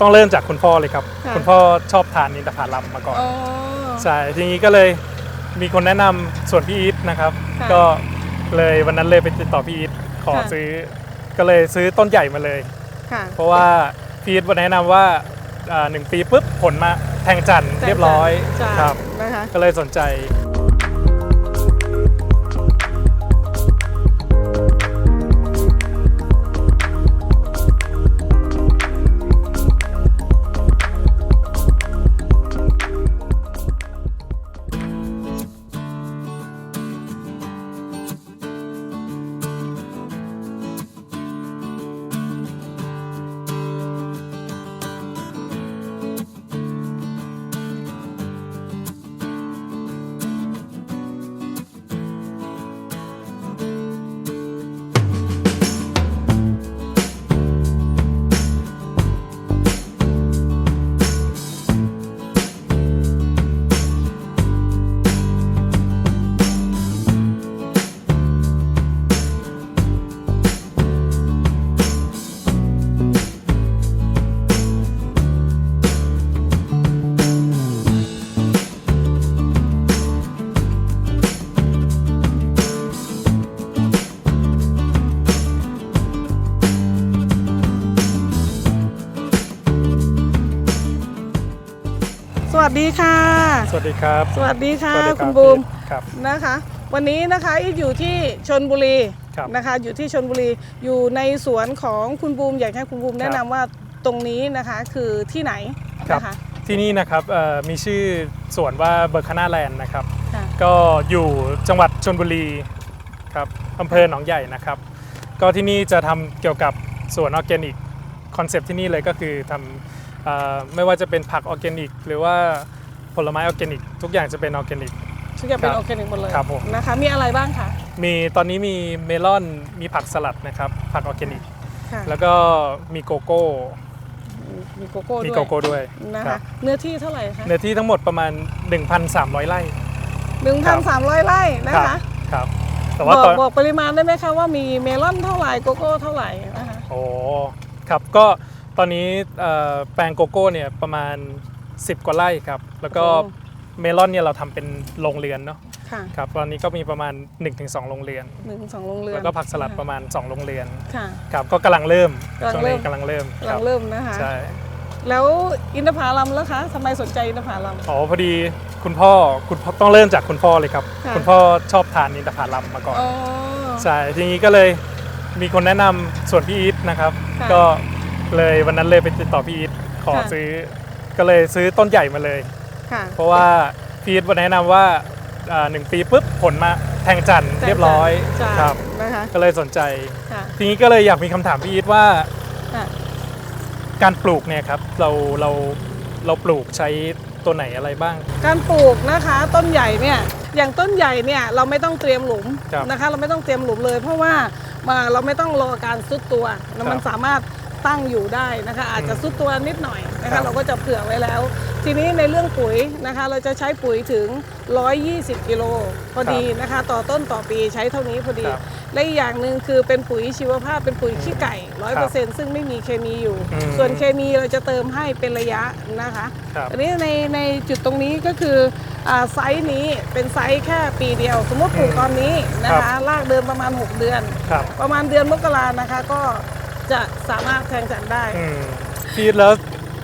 ต้องเริ่มจากคุณพ่อเลยครับ ค่ะ คุณพ่อชอบทานอินทผลัมมาก่อน อ๋อ ใช่ทีนี้ก็เลยมีคนแนะนำส่วนพี่อีทนะครับ ค่ะก็เลยวันนั้นเลยไปติดต่อพี่อีทขอค่ะ ซื้อ ก็เลยซื้อต้นใหญ่มาเลย ค่ะ เพราะว่าพี่อีทแนะนำว่าอ่าหนึ่งปีปุ๊บผลมาแทงจันทร์เรียบร้อยจ้ะครับ นะคะ ก็เลยสนใจ วัสดีค่ะ สวัสดีครับ สวัสดีค่ะสวัสดีรับคุณบูมพี่อีทครับนะคะ วันนี้นะคะอีทอยู่ที่ชนบุรีครับนะคะ อยู่ที่ชนบุรีอยู่ในสวนของคุณบูมอยากให้คุณบูมแนะนำว่าตรงนี้นะคะคือที่ไหนครับนะคะที่นี่นะครับเอ่อมีชื่อสวนว่าเบอร์คาน่าแลนด์นะครับค่ะก็อยู่จังหวัดชนบุรีครับอำเภอหนองใหญ่นะครับ ก็ที่นี่จะทำเกี่ยวกับสวนออร์แกนิกคอนเซปต์ที่นี่เลยก็คือทำเอ่อ ไม่ว่าจะเป็นผักออร์แกนิก หรือว่าผลไม้ออร์แกนิก ทุกอย่างจะเป็นออร์แกนิก ทุกอย่างเป็นครับออร์แกนิกหมดเลยครับผม นะคะ มีอะไรบ้างคะมีตอนนี้มีเมลอนมีผักสลัดนะครับ ผักออร์แกนิก ค่ะแล้วก็มีโกโก้ มีโกโก้ด้วยมีโกโก้ด้วยนะครัคะบเนื้อที่เท่าไหร่คะเนื้อที่ทั้งหมดประมาณ 1,300 ไร่ หนึ่งพันสามร้อยไร่นะครัคะครับ แต่บว่าอกตอนบอกปริมาณได้ไหมคะว่ามีเมลอนเท่าไหร่โกโก้เท่าไหร่นะคะ โอ้ ครับ ก็ ตอนนี้เอ่อแปลงโกโก้เนี่ยประมาณ 10 กว่าไร่ครับ แล้วก็เมลอนเนี่ยเราทำเป็นโรงเรือนเนาะค่ะครับตอนนี้ก็มีประมาณ 1-2โรงเรือน หนึ่งสองโรงเรือนแล้วก็ผักสลัดประมาณ 2 โรงเรือนค่ะ ครับก็กำลังเริ่มกำลังช่วงนี้เริ่ม กำลังเริ่มกำคลัรังบเริ่มนะคะ ใช่แล้วอินทผลัมแล้วคะทำไมสนใจอินทผลัม อ๋อพอดีคุณพ่อคุณพ่อต้องเริ่มจากคุณพ่อเลยครับ ค่ะ คุณพ่อชอบทานอินทผลัมมาก่อน อ๋อ ใช่ทีนี้ก็เลยมีคนแนะนำส่วนพี่อีทนะครับ ค่ะ ก็ เลยวันนั้นเลยไปติดต่อพี่อีทขอค่ะ ซื้อ ก็เลยซื้อต้นใหญ่มาเลย ค่ะ เพราะว่าพี่อีทแนะนำว่าอ่าหนึ่งปีปุ๊บผลมาแทงจันทร์เรียบร้อยจ้ะครับ นะคะก็เลยสนใจ ค่ะทีนี้ก็เลยอยากมีคำถามพี่อีทว่าค่ะ การปลูกเนี่ยครับเราเราเราปลูกใช้ตัวไหนอะไรบ้าง การปลูกนะคะต้นใหญ่เนี่ยอย่างต้นใหญ่เนี่ยเราไม่ต้องเตรียมหลุมครับนะคะ เราไม่ต้องเตรียมหลุมเลย เพราะว่ามาเราไม่ต้องรอการซุดตัวแล้วมันครับสามารถ ตั้งอยู่ได้นะคะ อาจจะอืมซุดตัวนิดหน่อยนะครัคะบ เราก็จะเผื่อไว้แล้ว ทีนี้ในเรื่องปุ๋ยนะคะ เราจะใช้ปุ๋ยถึง 120 กิโลพอดีนะคะ ต่อต้นต่อปีใช้เท่านี้พอดี ครับ และอีกอย่างหนึ่งคือเป็นปุ๋ยชีวภาพเป็นปุ๋ยขี้ไก่ร้อยคเปรัอบร์เซ็นต์ซึ่งไม่มีเคมีอยู่ อืมส่วนเคมีเราจะเติมให้เป็นระยะนะคะครับ อันนี้ในในจุดตรงนี้ก็คืออาไซส์นี้เป็นไซส์แค่ปีเดียว สมมติปลูกอืมตอนนี้นะคะรากเดินประมาณ 6 เดือน ครับ ประมาณเดือนมกรานะคะ ก็ จะสามารถแทงจันทร์ได้ อืมพี่อีทแล้ว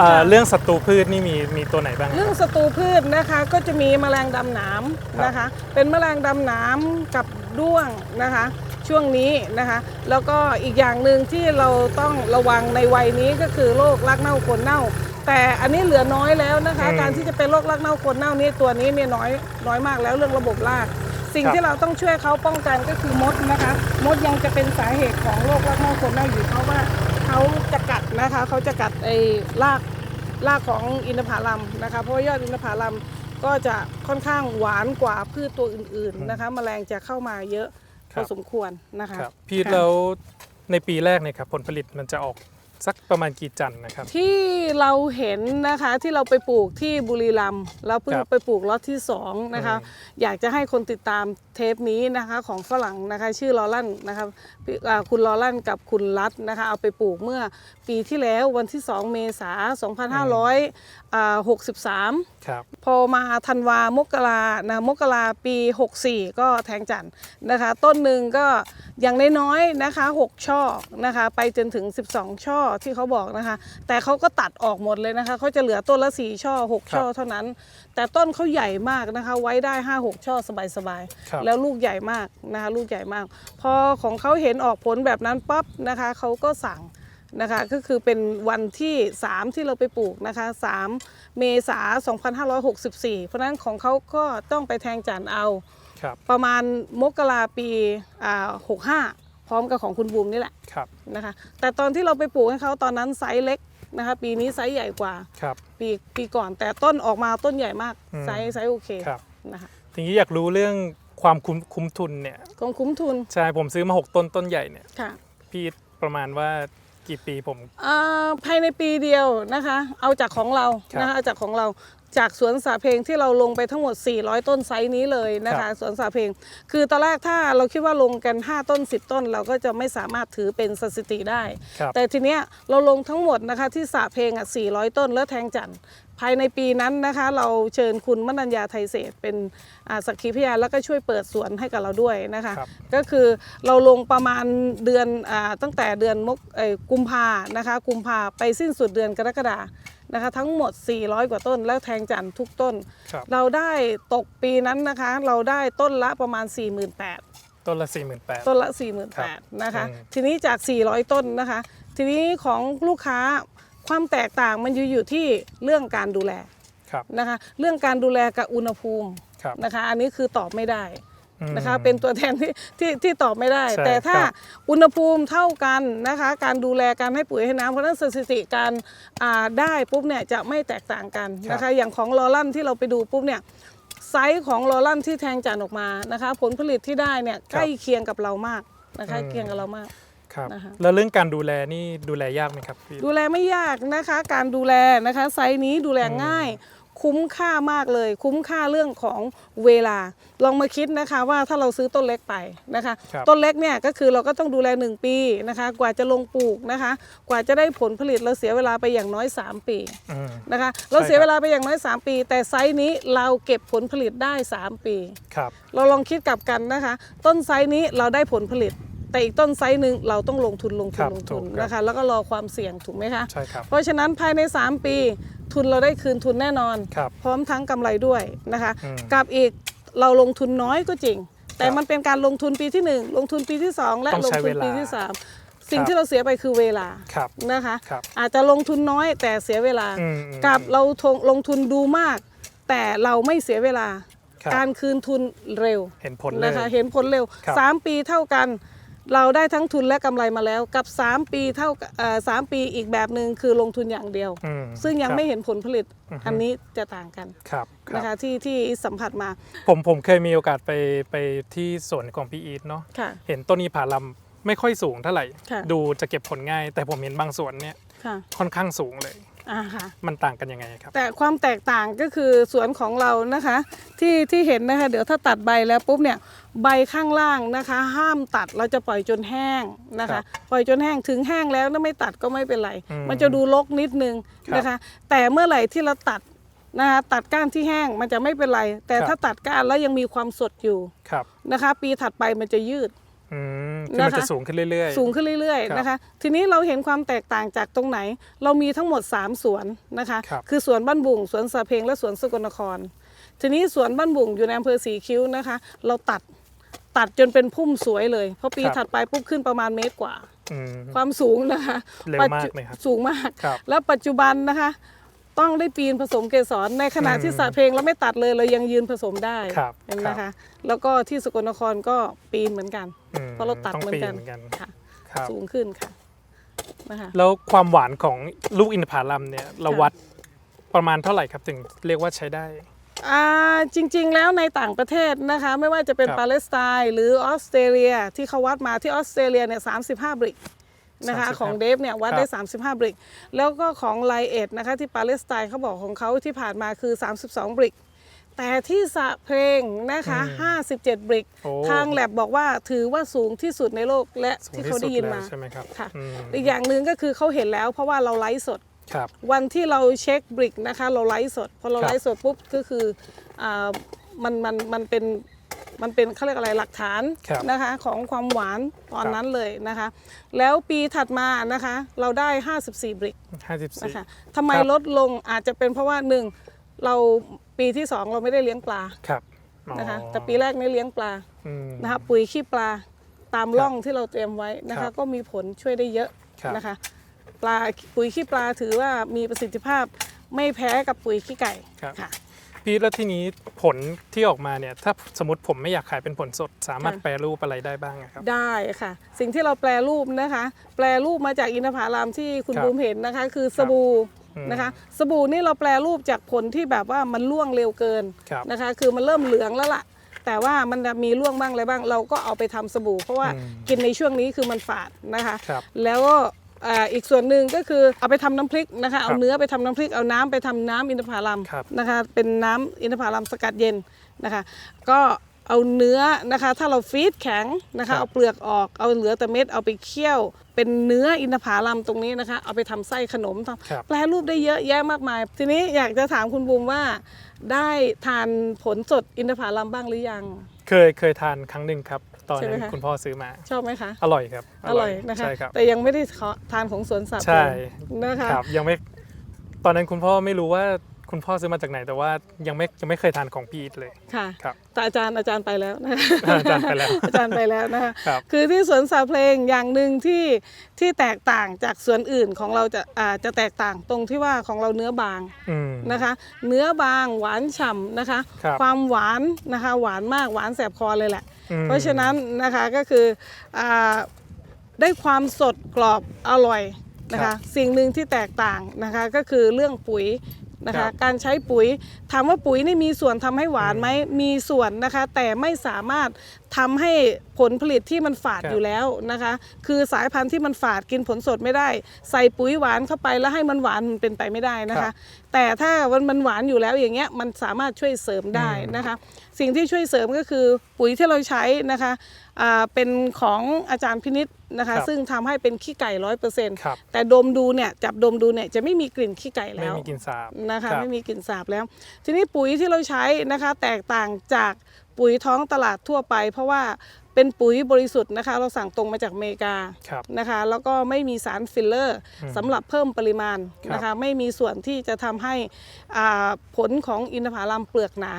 อ่าค่ะ เรื่องศัตรูพืชนี่มีมีตัวไหนบ้าง เรื่องศัตรูพืชนะคะก็จะมีแมลงดำหนามครับ นะคะ เป็นแมลงดำหนามกับด้วงนะคะ ช่วงนี้นะคะ แล้วก็อีกอย่างหนึ่งที่เราต้องระวังในวัยนี้ก็คือโรครักเน่าโคนเน่า แต่อันนี้เหลือน้อยแล้วนะคะอืมการที่จะเป็นโรครักเน่าโคนเน่านี่ตัวนี้เนี่ยน้อยน้อยมากแล้วเรื่องระบบราก สิ่งครับที่เราต้องช่วยเขาป้องกันก็คือมดนะคะ มดยังจะเป็นสาเหตุของโรครักเน่าโคนเน่าอยู่เพราะว่าเขาจะกัดนะคะเขาจะกัดไอ้รากรากของอินทผลัมนะคะเพราะว่ายอดอินทผลัมก็จะค่อนข้างหวานกว่าพืชตัวอื่นๆนะคะ แมลงจะเข้ามาเยอะพครัอบสมควรนะคะครับพี่อีทค่ะแล้วในปีแรกเนี่ยครับผลผลิตมันจะออก สักประมาณกี่จันทร์นะครับ ที่เราเห็นนะคะที่เราไปปลูกที่บุรีรัมย์เราเพิ่งครับไปปลูกล็อตที่สองนะคะอืมอยากจะให้คนติดตามเทปนี้นะคะของฝรั่งนะคะชื่อลอลันนะคะพี่อ่าคุณลอลันกับคุณรัตนะคะเอาไปปลูกเมื่อปีที่แล้ววันที่ 2 เมษายน2563ครับพอมาธันวามกรานะมกราปี 64 ก็แทงจันทร์นะคะ ต้นหนึ่งก็ อย่างน้อยๆนะคะ 6 ช่อนะคะ ไปจนถึง 12 ช่อที่เขาบอกนะคะ แต่เขาก็ตัดออกหมดเลยนะคะเขาจะเหลือต้นละ 4 ช่อ 6 ช่อเท่านั้น แต่ต้นเขาใหญ่มากนะคะ ไว้ได้ 5-6 ช่อสบายครับๆแล้วลูกใหญ่มากนะคะ ลูกใหญ่มาก พอของเขาเห็นออกผลแบบนั้นปั๊บนะคะเขาก็สั่งนะคะก็คือเป็นวันที่ 3 ที่เราไปปลูกนะคะ 3 เมษา2564 เพราะฉะนั้นของเขาก็ต้องไปแทงจานเอา ครับประมาณมกราปีอ่า65พร้อมกับของคุณบูมนี่แหละครับนะคะแต่ตอนที่เราไปปลูกให้เขาตอนนั้นไซส์เล็กนะคะปีนี้ไซส์ใหญ่กว่าครับปีปีก่อนแต่ต้นออกมาต้นใหญ่มากอืมไซส์ไซส์โอเคครับนะคะทีนี้อยากรู้เรื่องความคุ้มคุ้มทุนเนี่ยกองคุ้มทุนใช่ผมซื้อมา 6 ต้นต้นใหญ่เนี่ยค่ะพี่ประมาณว่ากี่ปีผมอ่าภายในปีเดียวนะคะ เอาจากของเราครับนะคะเอาจากของเรา จากสวนสาเพลงที่เราลงไปทั้งหมด 400 ต้นไซส์นี้เลยนะครัคะบสวนสาเพลง คือตอนแรกถ้าเราคิดว่าลงกัน 5 ต้น 10 ต้น เราก็จะไม่สามารถถือเป็นสถิติได้ครับแต่ทีเนี้ยเราลงทั้งหมดนะคะที่สาเพลงอะ 400 ต้นแล้วแทงจันทร์ภายในปีนั้นนะคะเราเชิญคุณมนัญญาไทยเศรษฐ์เป็นอ่าสักขีพยานแล้วก็ช่วยเปิดสวนให้กับเราด้วยนะคะครับก็คือเราลงประมาณเดือนอาตั้งแต่เดือนมกเอ่อกุมภานะคะกุมภาไปสิ้นสุดเดือนกรกฎา นะคะ ทั้งหมด 400 กว่าต้น แล้วแทงจันทร์ทุกต้นครับเราได้ตกปีนั้นนะคะ เราได้ต้นละประมาณ 48,000 ต้นละ 48,000 ต้นละครับ48,000 นะคะอืมทีนี้จาก 400 ต้นนะคะ ทีนี้ของลูกค้าความแตกต่างมันอยู่อยู่ที่เรื่องการดูแลครับนะคะ เรื่องการดูแลกับอุณหภูมิครับนะคะ อันนี้คือตอบไม่ได้อืม นะคะเป็นตัวแทนที่ที่ที่ตอบไม่ได้ใช่แต่ถ้าครับอุณหภูมิเท่ากันนะคะ การดูแลการให้ปุ๋ยให้น้ำเพราะฉะนั้นสถิติการอ่าได้ปุ๊บเนี่ยจะไม่แตกต่างกันนะคะ อย่างของลอลั่นที่เราไปดูปุ๊บเนี่ยไซส์ของลอลั่นที่แทงจันทร์ออกมานะคะ ผลผลิตที่ได้เนี่ยใกล้เคียงกับเรามากนะคะเคียงกับเรามากครับนะคะแล้วเรื่องการดูแลนี่ดูแลยากไหมครับพี่ดูแลไม่ยากนะคะ การดูแลนะคะไซส์นี้ดูแลง่าย คุ้มค่ามากเลย คุ้มค่าเรื่องของเวลา ลองมาคิดนะคะว่าถ้าเราซื้อต้นเล็กไปนะคะครับต้นเล็กเนี่ยก็คือเราก็ต้องดูแล 1 ปีนะคะ กว่าจะลงปลูกนะคะ กว่าจะได้ผลผลิตเราเสียเวลาไปอย่างน้อย 3 ปีอืมนะคะ เราใช่เสียครับเวลาไปอย่างน้อย 3 ปี แต่ไซส์นี้เราเก็บผลผลิตได้ 3 ปีครับเราลองคิดกลับกันนะคะ ต้นไซส์นี้เราได้ผลผลิต แต่อีกต้นไซส์หนึ่งเราต้องลงทุนลงทุครันบลงทุนถูกครับ นะคะแล้วก็รอความเสี่ยงถูกไหมคะ ใช่ครับ เพราะฉะนั้นภายใน 3 ปี ทุนเราได้คืนทุนแน่นอน ครับ พร้อมทั้งกำไรด้วยนะคะอืมกับอีกเราลงทุนน้อยก็จริง แต่ครับมันเป็นการลงทุนปีที่ 1 ลงทุนปีที่ 2 และต้องลงใช้ทุนเวลาปีที่ 3 สิ่งครับ ที่เราเสียไปคือเวลาครับ นะคะ ครับ อาจจะลงทุนน้อยแต่เสียเวลา อืมอืม กับเราทงลงทุนดูมาก แต่เราไม่เสียเวลา ครับ การคืนทุนเร็วเห็นผลเลย นะคะเห็นผลเร็ว ครับ3 ปีเท่ากัน เราได้ทั้งทุนและกำไรมาแล้วกับ 3 ปีเท่าเอ่อสามปีอีกแบบหนึ่งคือลงทุนอย่างเดียวอืมซึ่งยังครับไม่เห็นผลผลิตอือฮึอันนี้จะต่างกันครับคนะรัคะบที่ที่สัมผัสมา ผมผมเคยมีโอกาสไปไปที่สวนของพี่อีทเนาะค่ะเห็นต้นอีผาลำไม่ค่อยสูงเท่าไหร่ค่ะดูจะเก็บผลง่าย แต่ผมเห็นบางสวนเนี่ยค่ะค่อนข้างสูงเลย อ่าค่ะ มันต่างกันยังไงครับ แต่ความแตกต่างก็คือสวนของเรานะคะ ที่ที่เห็นนะคะ เดี๋ยวถ้าตัดใบแล้วปุ๊บเนี่ยใบข้างล่างนะคะ ห้ามตัดเราจะปล่อยจนแห้งนะครัคะ บปล่อยจนแห้งถึงแห้งแล้วถ้าไม่ตัดก็ไม่เป็นไร อืมมันจะดูรกนิดนึงครับนะคะ แต่เมื่อไหร่ที่เราตัดนะคะตัดก้านที่แห้งมันจะไม่เป็นไร แต่ครับ ถ้าตัดก้านแล้วยังมีความสดอยู่ครับนะคะ ปีถัดไปมันจะยืด อืม คือมันนะคะจะสูงขึ้นเรื่อยๆ สูงขึ้นเรื่อยครับๆนะคะ ทีนี้เราเห็นความแตกต่างจากตรงไหน เรามีทั้งหมด 3 สวนนะคะครับคือสวนบ้านบุงสวนสะเพงและสวนสกลนคร ทีนี้สวนบ้านบุงอยู่ในอำเภอสีคิ้วนะคะ เราตัดตัดจนเป็นพุ่มสวยเลย เพราะปีครับถัดไปปุ๊บขึ้นประมาณเมตรกว่าอืมความสูงนะคะเร็วปัจมากจุเลยครับสูงมากครับแล้วปัจจุบันนะคะ ต้องได้ปีนผสมเกสรในขณะอืมที่สระเพลงเราไม่ตัดเลยเรายังยืนผสมได้ครับเห็นไหมครัคะบแล้วก็ที่สกลนครก็ปีนเหมือนกันอืมเพราะเราตัดต้องเหมือปีนกันเหมือนกันค่ะครับสูงขึ้นค่ะนะคะแล้วความหวานของลูกอินทผลัมเนี่ยเราค่ะวัดประมาณเท่าไหร่ครับถึงเรียกว่าใช้ได้อ่าจริงๆ แล้วในต่างประเทศนะคะไม่ว่าจะเป็นครับปาเลสไตน์หรือออสเตรเลีย ที่เขาวัดมาที่ออสเตรเลียเนี่ย35บริก นะคะ35ของเดฟเนี่ยวัดได้ 35 บริก แล้วก็ของไลเอทนะคะที่ปาเลสไตน์เขาบอกของเขาที่ผ่านมาคือ 32 บริก แต่ที่สระเพลงนะคะ 57 บริก โอ้ ทางแลบบอกว่าถือว่าสูงที่สุดในโลกและสูงที่ที่เขาสุได้ดยินแล้วมาใช่ไหมครับค่ะอืมอีกอย่างหนึ่งก็คือเขาเห็นแล้วเพราะว่าเราไลฟ์สด ครับ วันที่เราเช็คบริกนะคะเราไลฟ์สดพอเราครับไลฟ์สดปุ๊บก็คืออ่ามันมันมันเป็น มันเป็นเขาเรียกอะไรหลักฐานครับนะคะของความหวานตอนครับนั้นเลยนะคะ แล้วปีถัดมานะคะ เราได้ 54 บริกห้าสิบสี่นะคะทำไมครับลดลงอาจจะเป็นเพราะว่าหนึ่งเราปีที่2เราไม่ได้เลี้ยงปลาครับอ๋อนะคะแต่ปีแรกไม่เลี้ยงปลาอืมนะคะปุ๋ยขี้ปลาตามครับร่องที่เราเตรียมไว้นะครัคะบก็มีผลช่วยได้เยอะครับนะคะปลาปุ๋ยขี้ปลาถือว่ามีประสิทธิภาพไม่แพ้กับปุ๋ยขี้ไก่ครับค่ะ พี่แล้วทีนี้ผลที่ออกมาเนี่ยถ้าสมมติผมไม่อยากขายเป็นผลสด สามารถค่ะแปรรูปอะไรได้บ้างอะครับ ได้ค่ะ สิ่งที่เราแปลรูปนะคะ แปลรูปมาจากอินทผลัมที่คุณครับบูมเห็นนะคะ คือสบู่อืมนะคะสบู่นี่เราแปลรูปจากผลที่แบบว่ามันล่วงเร็วเกินครับนะคะ คือมันเริ่มเหลืองแล้วล่ะ แต่ว่ามันจะมีร่วงบ้างอะไรบ้าง เราก็เอาไปทำสบู่ เพราะว่าอืมกินในช่วงนี้คือมันฝาดนะคะครับแล้วก็ อ่าอีกส่วนหนึ่งก็คือเอาไปทำน้ำพริกนะคะเอาครับเนื้อไปทำน้ำพริกเอาน้ำไปทำน้ำอินทผลัมครับนะคะเป็นน้ำอินทผลัมสกัดเย็นนะคะก็เอาเนื้อนะคะถ้าเราฟรีดแข็งนะครัคะบเอาเปลือกออกเอาเหลือแต่เม็ดเอาไปเคี่ยวเป็นเนื้ออินทผลัมตรงนี้นะคะเอาไปทำไส้ขนมทำครับแปลรูปได้เยอะแยะมากมาย ทีนี้อยากจะถามคุณบูมว่า ได้ทานผลสดอินทผลัมบ้างหรือยัง เคยเคยทานครั้งหนึ่งครับ ตอนใช่ไหมนั้นคะ คุณพ่อซื้อมา ชอบไหมคะ อร่อยครับอร่อยนะคะ ใช่ครับแต่ยังไม่ได้ขอทานของสวนสัตว์ใช่เลยนะคะ ครับยังไม่ตอนนั้นคุณพ่อไม่รู้ว่าคุณพ่อซื้อมาจากไหน แต่ว่ายังไม่ยังไม่เคยทานของพี่อีทเลย ค่ะครับ แต่อาจารย์อาจารย์ไปแล้วนะคะ อาจารย์ไปแล้ว อาจารย์ไปแล้วนะคะ ครับ คือที่สวนสาเพลงอย่างหนึ่งที่ที่แตกต่างจากสวนอื่นของเราจะอ่าจะแตกต่างตรงที่ว่าของเราเนื้อบางอืม นะคะ เนื้อบางหวานฉ่ำนะคะครับความหวานนะคะ หวานมากหวานแสบคอเลยแหละอืม เพราะฉะนั้นนะคะก็คืออาได้ความสดกรอบอร่อยนะครัคะบสิ่งหนึ่งที่แตกต่างนะคะก็คือเรื่องปุ๋ยนะครัคะบการใช้ปุ๋ยถามว่าปุ๋ยนี่มีส่วนทำให้หวานไหมมีส่วนนะคะแต่ไม่สามารถทำให้ ผลผลิตที่มันฝาดครับอยู่แล้วนะคะ คือสายพันธุ์ที่มันฝาดกินผลสดไม่ได้ ใส่ปุ๋ยหวานเข้าไปแล้วให้มันหวานมันเป็นไปไม่ได้นะครัคะบแต่ถ้ามันมันหวานอยู่แล้วอย่างเงี้ยมันสามารถช่วยเสริมได้อืมนะคะ สิ่งที่ช่วยเสริมก็คือปุ๋ยที่เราใช้นะคะอ่าเป็นของอาจารย์พินิษนะคะครับซึ่งทำให้เป็นขี้ไก่ร้อยเปอร์เซ็นต์ครับแต่ดมดูเนี่ยจับดมดูเนี่ยจะไม่มีกลิ่นขี้ไก่ไม่แล้วมีกลินสาบนะคะรับไม่มีกลิ่นสาบแล้ว ทีนี้ปุ๋ยที่เราใช้นะคะแตกต่างจากปุ๋ยท้องตลาดทั่วไป เพราะว่า เป็นปุ๋ยบริสุทธิ์นะคะ เราสั่งตรงมาจากอเมริกาครับนะคะ แล้วก็ไม่มีสารฟิลเลอร์อืมสำหรับเพิ่มปริมาณครับนะคะไม่มีส่วนที่จะทำให้อ่าผลของอินทผลัมเปลือกหนา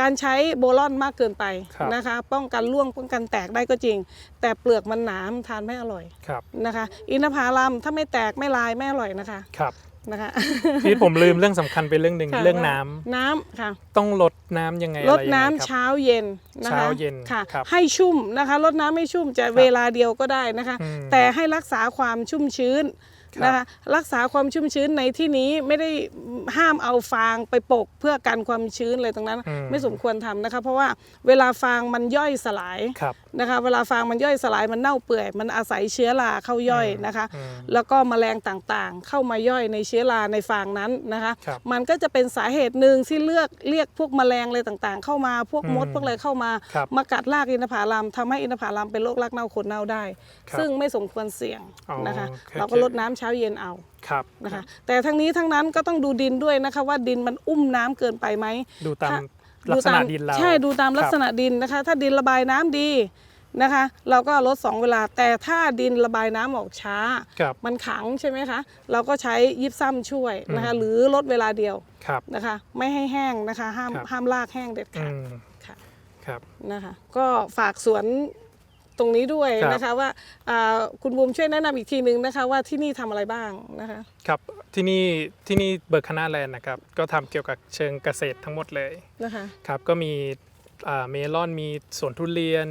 การใช้โบลอนมากเกินไปครับ นะคะ ป้องกันร่วงป้องกันแตกได้ก็จริง แต่เปลือกมันหนามันทานไม่อร่อยครับนะคะ อินทผลัมถ้าไม่แตกไม่ลายไม่อร่อยนะคะ ครับ นะคะที่ผมลืมเรื่องสำคัญไปเรื่องหนึ่งค่ะเรื่องน้ำน้ำค่ะ ต้องลดน้ำยังไงลอะไรดยังไงน้ำครับเช้าเย็นนะคะเช้าเย็นค่ะครับให้ชุ่มนะคะลดน้ำให้ชุ่มจะเวลาเดียวก็ได้นะคะอืมแต่ให้รักษาความชุ่มชื้นครับ นะคะรักษาความชุ่มชื้นในที่นี้ไม่ได้ห้ามเอาฟางไปปกเพื่อกันความชื้นอะไรตรงนั้นอืมไม่สมควรทำนะคะ เพราะว่าเวลาฟางมันย่อยสลายครับนะคะเวลาฟางมันย่อยสลายมันเน่าเปื่อย มันอาศัยเชื้อราเข้าย่อยนะคะอืมแล้วก็แมลงต่างๆ เข้ามาย่อยในเชื้อราในฟางนั้นนะคะครับมันก็จะเป็นสาเหตุหนึ่งที่เลือกเรียกพวกแมลงอะไรต่างๆ เข้ามาพวกมดอืมพวกอะไรเข้ามาครับมากัดรากอินทผลัมทำให้อินทผลัมเป็นโรครากเน่าขนเน่าได้ครับซึ่งไม่สมควรเสี่ยงอ๋อนะคะโอเคเราก็ลดน้ำเช้าเย็นเอาครับนะคะแต่ทั้งนี้ทั้งนั้นก็ต้องดูดินด้วยนะคะว่าดินมันอุ้มน้ำเกินไปไหมดูตามถ้าลักษณะตามดินเราใช่ดูตามลักษครับณะดินนะคะ ถ้าดินระบายน้ำดีนะคะ เราก็ลดสองเวลาแต่ถ้าดินระบายน้ำออกช้าครับมันขังใช่ไหมคะ เราก็ใช้ยิบซ้ำช่วยนะคะอืมหรือลดเวลาเดียวครับนะคะ ไม่ให้แห้งนะคะ ห้ามครับห้ามลากแห้งเด็ดอืขาดมค่ะครับนะคะ ก็ฝากสวน ตรงนี้ด้วยครับนะคะว่าอ่าคุณบูมช่วยแนะนำอีกทีนึงนะคะว่าที่นี่ทำอะไรบ้างนะคะครับที่นี่ที่นี่เบิร์คาน่าแลนด์นะครับก็ทำเกี่ยวกับเชิงเกษตรทั้งหมดเลยนะคะครับก็มีอ่าเมลอนมีสวนทุเรียน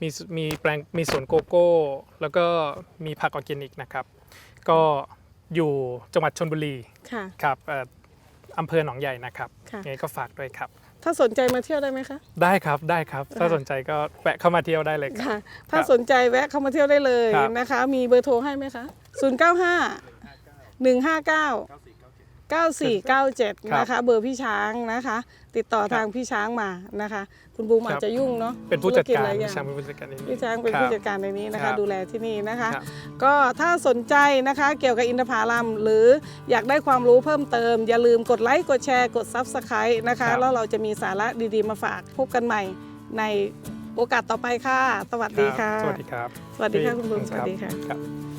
มีมีแปลงมีสวนโกโก้ แล้วก็มีผักออร์แกนิกนะครับ ก็อยู่จังหวัดชนบุรีค่ะครับเอ่ออำเภอหนองใหญ่นะครับค่ะยังไงก็ฝากด้วยครับ ถ้าสนใจมาเที่ยวได้ไหมคะ ได้ครับได้ครับ ถ้าค่ะสนใจก็แวะเข้ามาเที่ยวได้เลยครับ ค่ะ ถ้าสนใจแวะเข้ามาเที่ยวได้เลยครับ นะคะ มีเบอร์โทรให้ไหมคะ 9497 นะคะ เบอร์พี่ช้างนะคะ ติดต่อทางพี่ช้างมานะคะ คุณบูมครับอาจจะยุ่งเนาะเป็นผู้จัดธุการหลยอย่พี่ช้างเป็นผู้จัดการนี้พี่ช้างเป็นครับผู้จัดการในนี้นะครัคะบดูแลที่นี่นะคะครับก็ถ้าสนใจนะคะเกี่ยวกับอินทผลัมหรืออยากได้ความรู้เพิ่มเติม อย่าลืมกดไลค์กดแชร์กด Subscribe นะคะครับแล้วเราจะมีสาระดีๆมาฝากพบกันใหม่ในโอกาสต่อไปค่ะ สวัสดีค่ะ สวัสดีครับ สวัสดีค่ะคุณบูมรับสวัสดีค่ะรับ